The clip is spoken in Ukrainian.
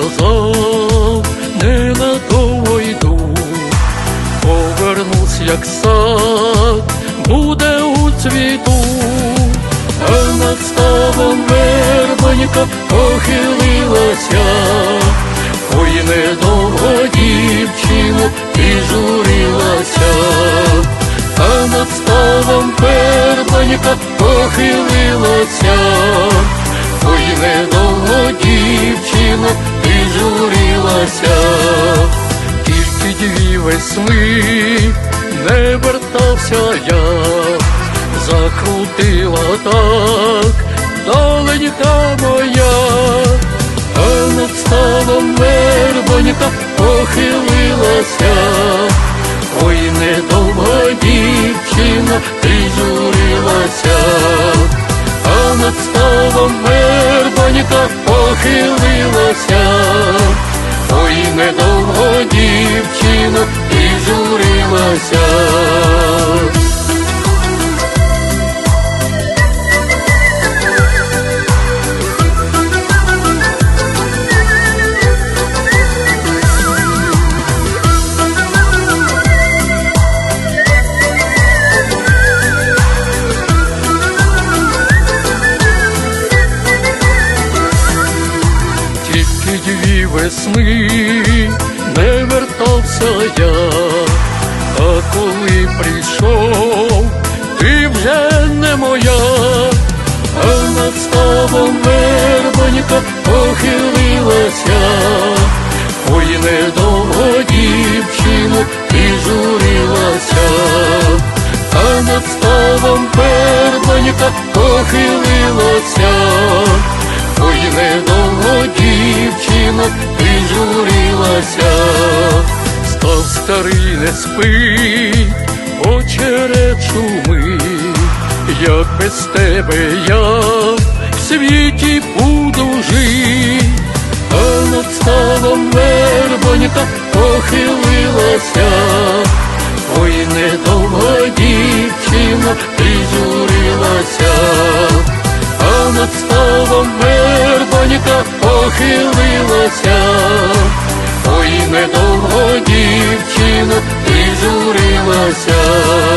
сказав, ненадовго йду, повернусь, як сад, буде у цвіту, а над ставом вербанька похилилася, ой недовго дівчину і журилася, а над ставом вербанька похилилася. Весни. Не вертався я, закрутила так доленька моя, а над ставом вербонька похилилася, ой, недовго дівчина прижурилася, а над ставом вербонька похилилася. Весни. Не вертався я, а коли прийшов, ти вже не моя, а над ставом вербонька похилилася, ой, недовго дівчину і журилася, а над ставом вербонька похилилася. Ой, недовго дівчина старий не спить, очерет шумить, як без тебе я в світі буду жить, а над ставом вербонька похилилася, ой, недовго дівчина прижурилася а над ставом вербонька похилилася, ой, недовго дівчина дівчина, ти журилася.